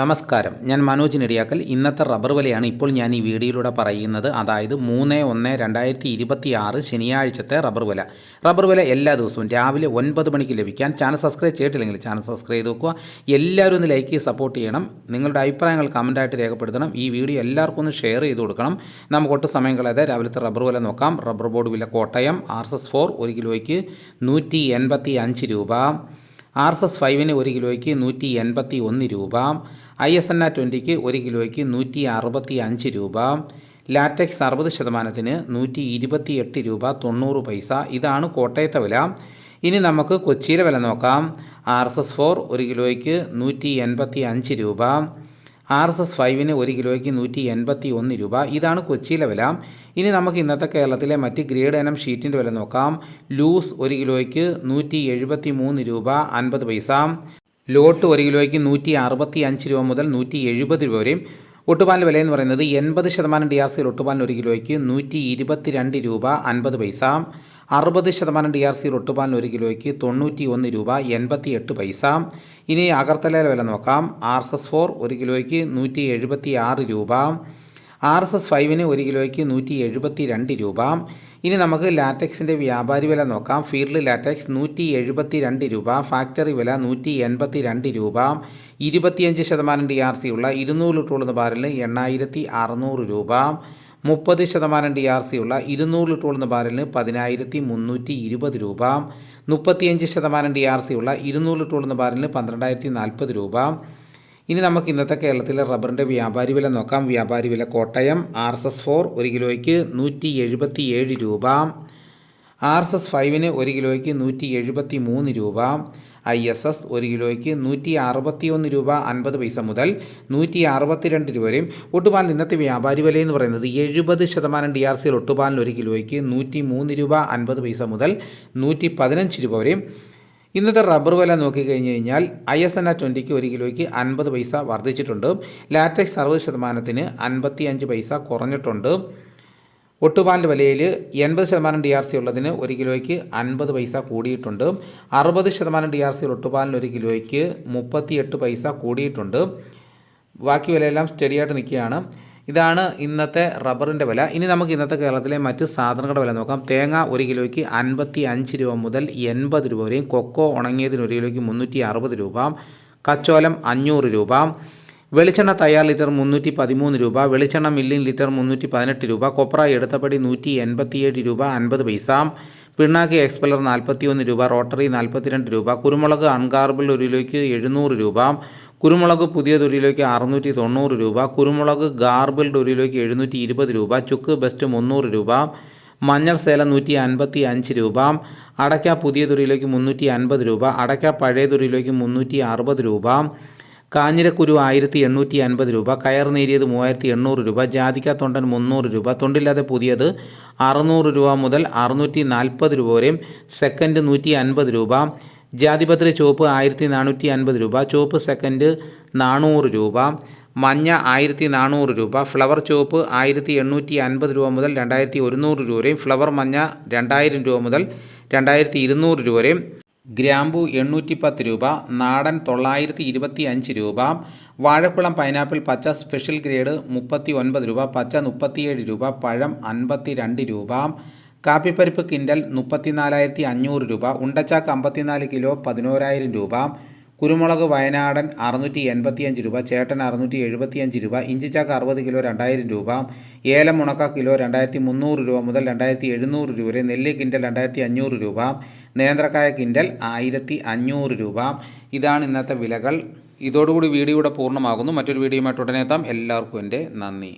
നമസ്കാരം. ഞാൻ മനോജ് നെടിയാക്കൽ. ഇന്നത്തെ റബ്ബർ വിലയാണ് ഇപ്പോൾ ഞാൻ ഈ വീഡിയോയിലൂടെ പറയുന്നത്. അതായത് മൂന്ന് ഒന്ന് രണ്ടായിരത്തി ഇരുപത്തി ആറ് ശനിയാഴ്ചത്തെ റബ്ബർ വില. റബ്ബർ വില എല്ലാ ദിവസവും രാവിലെ ഒൻപത് മണിക്ക് ലഭിക്കാൻ ചാനൽ സബ്സ്ക്രൈബ് ചെയ്തിട്ടില്ലെങ്കിൽ ചാനൽ സബ്സ്ക്രൈബ് ചെയ്ത് നോക്കുക എല്ലാവരും ഒന്ന് ലൈക്ക് ചെയ്ത് സപ്പോർട്ട് ചെയ്യണം. നിങ്ങളുടെ അഭിപ്രായങ്ങൾ കമന്റായിട്ട് രേഖപ്പെടുത്തണം. ഈ വീഡിയോ എല്ലാവർക്കും ഒന്ന് ഷെയർ ചെയ്ത് കൊടുക്കണം. നമുക്ക് ഒട്ടും സമയം കളയാതെ രാവിലത്തെ റബ്ബർ വില നോക്കാം. റബ്ബർ ബോർഡ് വില Kottayam R S S four ഒരു കിലോയ്ക്ക് നൂറ്റി എൺപത്തി അഞ്ച് രൂപ. ആർ എസ് എസ് ഫൈവിന് ഒരു കിലോയ്ക്ക് നൂറ്റി എൺപത്തി ഒന്ന് രൂപ ഐ എസ് എൻ ആ ട്വന്റിക്ക് ഒരു കിലോയ്ക്ക് നൂറ്റി അറുപത്തി അഞ്ച് രൂപ ലാറ്റക്സ് അറുപത് ശതമാനത്തിന് നൂറ്റി ഇരുപത്തി എട്ട് രൂപ തൊണ്ണൂറ് പൈസ. ഇതാണ് കോട്ടയത്തെ വില. ഇനി നമുക്ക് കൊച്ചിയിലെ വില നോക്കാം. ആർ എസ് എസ് ഫോർ ഒരു കിലോയ്ക്ക് നൂറ്റി എൺപത്തി അഞ്ച് രൂപ ആർ എസ് എസ് ഫൈവിന് ഒരു കിലോയ്ക്ക് നൂറ്റി എൺപത്തി ഒന്ന് രൂപ. ഇതാണ് കൊച്ചിയിലെ വില. ഇനി നമുക്ക് ഇന്നത്തെ കേരളത്തിലെ മറ്റ് ഗ്രേഡ് ഇനം ഷീറ്റിന്റെ വില നോക്കാം. ലൂസ് ഒരു കിലോയ്ക്ക് നൂറ്റി എഴുപത്തി മൂന്ന് രൂപ അൻപത് പൈസ. ലോട്ട് ഒരു കിലോയ്ക്ക് നൂറ്റി അറുപത്തി അഞ്ച് രൂപ മുതൽ നൂറ്റി എഴുപത് രൂപ വരെയും. ഒട്ടുപാലിന്റെ വില എന്ന് പറയുന്നത് എൺപത് ശതമാനം ഡി ആർ സിയിൽ ഒട്ടുപാലിന് ഒരു കിലോയ്ക്ക് നൂറ്റി ഇരുപത്തി രണ്ട് രൂപ അൻപത് പൈസ. അറുപത് ശതമാനം ഡി ആർ സി ഒട്ടുപാലിന് ഒരു കിലോയ്ക്ക് തൊണ്ണൂറ്റി ഒന്ന് രൂപ എൺപത്തി എട്ട് പൈസ. ഇനി അഗർത്തലയിലെ വില നോക്കാം. ആർ എസ് എസ് ഫോർ ഒരു കിലോയ്ക്ക് നൂറ്റി എഴുപത്തി ആറ് രൂപ. ആർ എസ് എസ് ഫൈവിന് ഒരു കിലോയ്ക്ക് നൂറ്റി എഴുപത്തി രണ്ട് രൂപ. ഇനി നമുക്ക് ലാറ്റക്സിന്റെ വ്യാപാരി വില നോക്കാം. ഫീൽഡ് ലാറ്റക്സ് നൂറ്റി എഴുപത്തി രണ്ട് രൂപ. ഫാക്ടറി വില നൂറ്റി എൺപത്തി രണ്ട് രൂപ. ഇരുപത്തിയഞ്ച് ശതമാനം ഡി ആർ സി ഉള്ള ഇരുന്നൂറ് ലിറ്റർ ബാരലിന് എണ്ണായിരത്തി അറുന്നൂറ് രൂപ. മുപ്പത് ശതമാനം ഡി ആർ സി ഉള്ള ഇരുന്നൂറ് ലിറ്റർ ഉള്ള ബാരലിന് പതിനായിരത്തി മുന്നൂറ്റി ഇരുപത് രൂപ. മുപ്പത്തിയഞ്ച് ശതമാനം ഡി ആർ സി ഉള്ള ഇരുന്നൂറ് ലിറ്റർ ഉള്ള ബാരലിന് പന്ത്രണ്ടായിരത്തി നാൽപ്പത് രൂപ. ഇനി നമുക്ക് ഇന്നത്തെ കേരളത്തിലെ റബ്ബറിന്റെ വ്യാപാരി വില നോക്കാം. വ്യാപാരി വില Kottayam R S S four ഒരു കിലോയ്ക്ക് നൂറ്റി എഴുപത്തി ഏഴ് രൂപ. ആർ എസ് എസ് ഫൈവിന് ഒരു കിലോയ്ക്ക് നൂറ്റി എഴുപത്തി മൂന്ന് രൂപ. ഐ എസ് എസ് ഒരു കിലോയ്ക്ക് നൂറ്റി അറുപത്തി ഒന്ന് രൂപ അൻപത് പൈസ മുതൽ നൂറ്റി അറുപത്തിരണ്ട് രൂപ വരെയും ഒട്ടുപാൽ ഇന്നത്തെ വ്യാപാരി വില എന്ന് പറയുന്നത് എഴുപത് ശതമാനം ഡി ആർ സിയിൽ ഒട്ടുപാലിന് ഒരു കിലോയ്ക്ക് നൂറ്റി മൂന്ന് രൂപ അൻപത് പൈസ മുതൽ നൂറ്റി പതിനഞ്ച് രൂപ വരെയും. ഇന്നത്തെ റബ്ബർ വില നോക്കിക്കഴിഞ്ഞ് കഴിഞ്ഞാൽ ഐ എസ് എൻ ആ ട്വന്റിക്ക് ഒരു കിലോയ്ക്ക് അൻപത് പൈസ വർദ്ധിച്ചിട്ടുണ്ട്. ലാറ്റക്സ് അറുപത് ശതമാനത്തിന് അൻപത്തി അഞ്ച് പൈസ കുറഞ്ഞിട്ടുണ്ട്. ഒട്ടുപാലിന്റെ വിലയിൽ എൺപത് ശതമാനം ഡി ആർ സി ഉള്ളതിന് ഒരു കിലോയ്ക്ക് അൻപത് പൈസ കൂടിയിട്ടുണ്ട്. അറുപത് ശതമാനം ഡി ആർ സി ഒട്ടുപാലിന് ഒരു കിലോയ്ക്ക് മുപ്പത്തിയെട്ട് പൈസ കൂടിയിട്ടുണ്ട്. ബാക്കി വിലയെല്ലാം സ്റ്റഡിയായിട്ട് നിൽക്കുകയാണ്. ഇതാണ് ഇന്നത്തെ റബ്ബറിന്റെ വില. ഇനി നമുക്ക് ഇന്നത്തെ കേരളത്തിലെ മറ്റ് സാധനങ്ങളുടെ വില നോക്കാം. തേങ്ങ ഒരു കിലോയ്ക്ക് അൻപത്തി അഞ്ച് രൂപ മുതൽ എൺപത് രൂപ വരെയും. കൊക്കോ ഉണങ്ങിയതിന് ഒരു കിലോയ്ക്ക് മുന്നൂറ്റി അറുപത് രൂപ. കച്ചോലം അഞ്ഞൂറ് രൂപ. വെളിച്ചെണ്ണ തയ്യാർ ലിറ്റർ മുന്നൂറ്റി പതിമൂന്ന് രൂപ വെളിച്ചെണ്ണ മില്ലിൻ ലിറ്റർ മുന്നൂറ്റി പതിനെട്ട് രൂപ കൊപ്ര എടുത്തപ്പടി നൂറ്റി എൺപത്തിയേഴ് രൂപ അൻപത് പൈസ പിണ്ണാക്കി എക്സ്പെലർ നാൽപ്പത്തിയൊന്ന് രൂപ റോട്ടറി നാൽപ്പത്തിരണ്ട് രൂപ കുരുമുളക് അൺഗാർബിൾ ഒരു കിലോയ്ക്ക് എഴുന്നൂറ് രൂപ കുരുമുളക് പുതിയ കിലോയ്ക്ക് അറുന്നൂറ്റി തൊണ്ണൂറ് രൂപ കുരുമുളക് ഗാർബിൾഡ് ഒരു കിലോയ്ക്ക് എഴുന്നൂറ്റി ഇരുപത് രൂപ ചുക്ക് ബെസ്റ്റ് മുന്നൂറ് രൂപ മഞ്ഞൾ സേല നൂറ്റി അൻപത്തി അഞ്ച് രൂപ അടയ്ക്ക പുതിയ തൊഴിലേക്ക് മുന്നൂറ്റി അൻപത് രൂപ അടയ്ക്ക പഴയ തൊഴിലേക്ക് മുന്നൂറ്റി അറുപത് രൂപ കാഞ്ഞിരക്കുരു ആയിരത്തി എണ്ണൂറ്റി അൻപത് രൂപ കയർ നേരിയത് മൂവായിരത്തി എണ്ണൂറ് രൂപ ജാതിക്ക തൊണ്ടൻ മുന്നൂറ് രൂപ തൊണ്ടില്ലാതെ പുതിയത് അറുന്നൂറ് രൂപ മുതൽ അറുന്നൂറ്റി നാൽപ്പത് രൂപ വരെയും സെക്കൻഡ് നൂറ്റി അൻപത് രൂപ ജാതിപത്രി ചുവപ്പ് ആയിരത്തി നാനൂറ്റി അൻപത് രൂപ ചുവപ്പ് സെക്കൻഡ് നാനൂറ് രൂപ മഞ്ഞ ആയിരത്തി നാനൂറ് രൂപ ഫ്ലവർ ചുവപ്പ് ആയിരത്തി എണ്ണൂറ്റി അൻപത് രൂപ മുതൽ രണ്ടായിരത്തി ഒരുന്നൂറ് രൂപ വരെയും ഫ്ലവർ മഞ്ഞ രണ്ടായിരം രൂപ മുതൽ രണ്ടായിരത്തി ഇരുന്നൂറ് രൂപ വരെയും ഗ്രാമ്പു എണ്ണൂറ്റി പത്ത് രൂപ നാടൻ തൊള്ളായിരത്തി ഇരുപത്തി അഞ്ച് രൂപ വാഴക്കുളം പൈനാപ്പിൾ പച്ച സ്പെഷ്യൽ ഗ്രേഡ് മുപ്പത്തി ഒൻപത് രൂപ പച്ച മുപ്പത്തിയേഴ് രൂപ പഴം അൻപത്തി രണ്ട് രൂപ കാപ്പിപ്പരിപ്പ് കിൻഡൽ മുപ്പത്തിനാലായിരത്തി അഞ്ഞൂറ് രൂപ ഉണ്ടച്ചാക്ക് അമ്പത്തിനാല് കിലോ പതിനോരായിരം രൂപ കുരുമുളക് വയനാടൻ അറുന്നൂറ്റി എൺപത്തിയഞ്ച് രൂപ ചേട്ടൻ അറുന്നൂറ്റി എഴുപത്തിയഞ്ച് രൂപ ഇഞ്ചിച്ചാക്ക് അറുപത് കിലോ രണ്ടായിരം രൂപ ഏലം ഉണക്ക കിലോ രണ്ടായിരത്തി മുന്നൂറ് രൂപ മുതൽ രണ്ടായിരത്തി എഴുന്നൂറ് രൂപ വരെ നെല്ല് രണ്ടായിരത്തി അഞ്ഞൂറ് രൂപ നേന്ത്രക്കായ കിൻഡൽ ആയിരത്തി അഞ്ഞൂറ് രൂപ. ഇതാണ് ഇന്നത്തെ വിലകൾ. ഇതോടുകൂടി വീഡിയോ ഇവിടെ പൂർണമാകുന്നു. മറ്റൊരു വീഡിയോയുമായിട്ട് ഉടനെ എത്താം. എല്ലാവർക്കും എന്റെ നന്ദി.